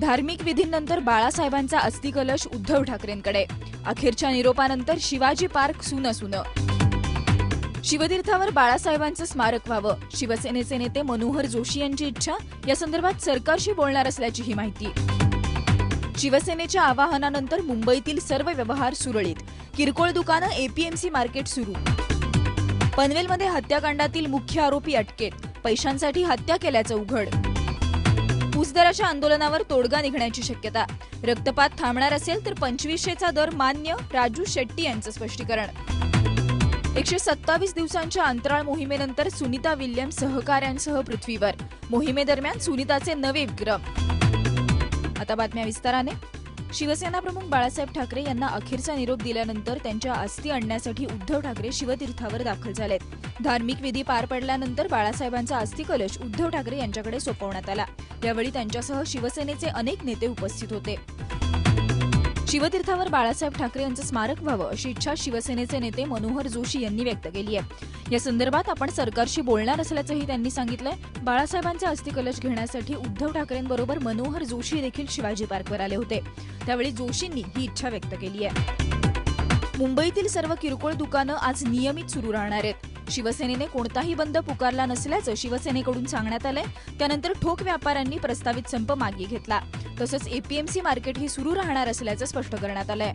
धार्मिक विधींनंतर बाळासाहेबांचा अस्थिकलश उद्धव ठाकरेंकडे. अखेरच्या निरोपानंतर शिवाजी पार्क सुन सुन शिवतीर्थावर बाळासाहेबांचं स्मारक व्हावं शिवसेनेचे नेते मनोहर जोशी यांची इच्छा या संदर्भात सरकारशी बोलणार असल्याची ही माहिती. शिवसेनेच्या आवाहनानंतर मुंबईतील सर्व व्यवहार सुरळीत. किरकोळ दुकानं एपीएमसी मार्केट सुरू. पनवेलमध्ये हत्याकांडातील मुख्य आरोपी अटकेत. पैशांसाठी हत्या केल्याचं उघड. ऊसदराच्या आंदोलनावर तोडगा निघण्याची शक्यता. रक्तपात थांबणार असेल तर पंचवीसशेचा दर मान्य राजू शेट्टी यांचं स्पष्टीकरण. एकशे सत्तावीस दिवसांच्या अंतराळ मोहिमेनंतर सुनीता विल्यम सहकाऱ्यांसह पृथ्वीवर. मोहिमेदरम्यान सुनीताचे नवे विक्रम. आता बातम्या विस्ताराने. शिवसेना प्रमुख बाळासाहेब ठाकरे यांना अखेरचा निरोप दिल्यानंतर त्यांच्या अस्थी आणण्यासाठी उद्धव ठाकरे शिवतीर्थावर दाखल झालेत. धार्मिक विधी पार पडल्यानंतर बाळासाहेबांचा अस्थि कलश उद्धव ठाकरे यांच्याकडे सोपवण्यात आला. यावेळी त्यांच्यासह शिवसेनेचे अनेक नेते उपस्थित होते. शिवतीर्थावर बाळासाहेब ठाकरे यांचं स्मारक व्हावं अशी इच्छा शिवसेनेचे नेते मनोहर जोशी यांनी व्यक्त केली आहे. या संदर्भात आपण सरकारशी बोलणार असल्याचंही त्यांनी सांगितलंय. बाळासाहेबांचे अस्थिकलश घेण्यासाठी उद्धव ठाकरेंबरोबर मनोहर जोशी देखील शिवाजी पार्कवर आले होते. त्यावेळी जोशींनी ही इच्छा व्यक्त केली आहे. मुंबईतील सर्व किरकोळ दुकानं आज नियमित सुरू राहणार आहेत. शिवसेनेने कोणताही बंद पुकारला नसल्याचं शिवसेनेकडून सांगण्यात आलंय. त्यानंतर ठोक व्यापाऱ्यांनी प्रस्तावित संप मागे घेतला. तसंच एपीएमसी मार्केट ही सुरू राहणार असल्याचं स्पष्ट करण्यात आलंय.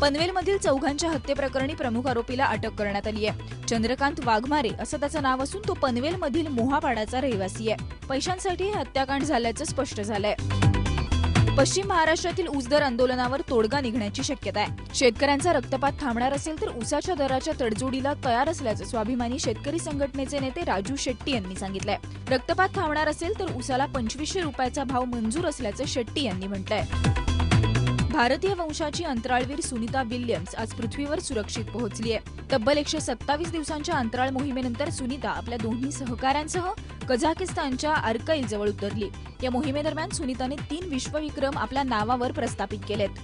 पनवेलमधील चौघांच्या हत्येप्रकरणी प्रमुख आरोपीला अटक करण्यात आली आहे चंद्रकांत वाघमारे असं त्याचं नाव असून तो पनवेलमधील मोहापाडाचा रहिवासी आहे. पैशांसाठी हे हत्याकांड झाल्याचं स्पष्ट झालंय. पश्चिम महाराष्ट्रातील ऊसदर आंदोलनावर तोडगा निघण्याची शक्यता आहे. शेतकऱ्यांचा रक्तपात थांबणार असेल तर ऊसाच्या दराच्या तडजोडीला तयार असल्याचं स्वाभिमानी शेतकरी संघटनेचे नेते राजू शेट्टी यांनी सांगितलंय. रक्तपात थांबणार असेल तर ऊसाला पंचवीसशे रुपयाचा भाव मंजूर असल्याचं शेट्टी यांनी म्हटलंय. भारतीय वंशाची अंतराळवीर सुनीता विल्यम्स आज पृथ्वीवर सुरक्षित पोहोचली आहे. तब्बल एकशे सत्तावीस दिवसांच्या अंतराळ मोहिमेनंतर सुनीता आपल्या दोन्ही सहकाऱ्यांसह कझाकिस्तानच्या अर्कैल जवळ उतरली. या मोहिमेदरम्यान सुनीताने तीन विश्वविक्रम आपल्या नावावर प्रस्थापित केलेत.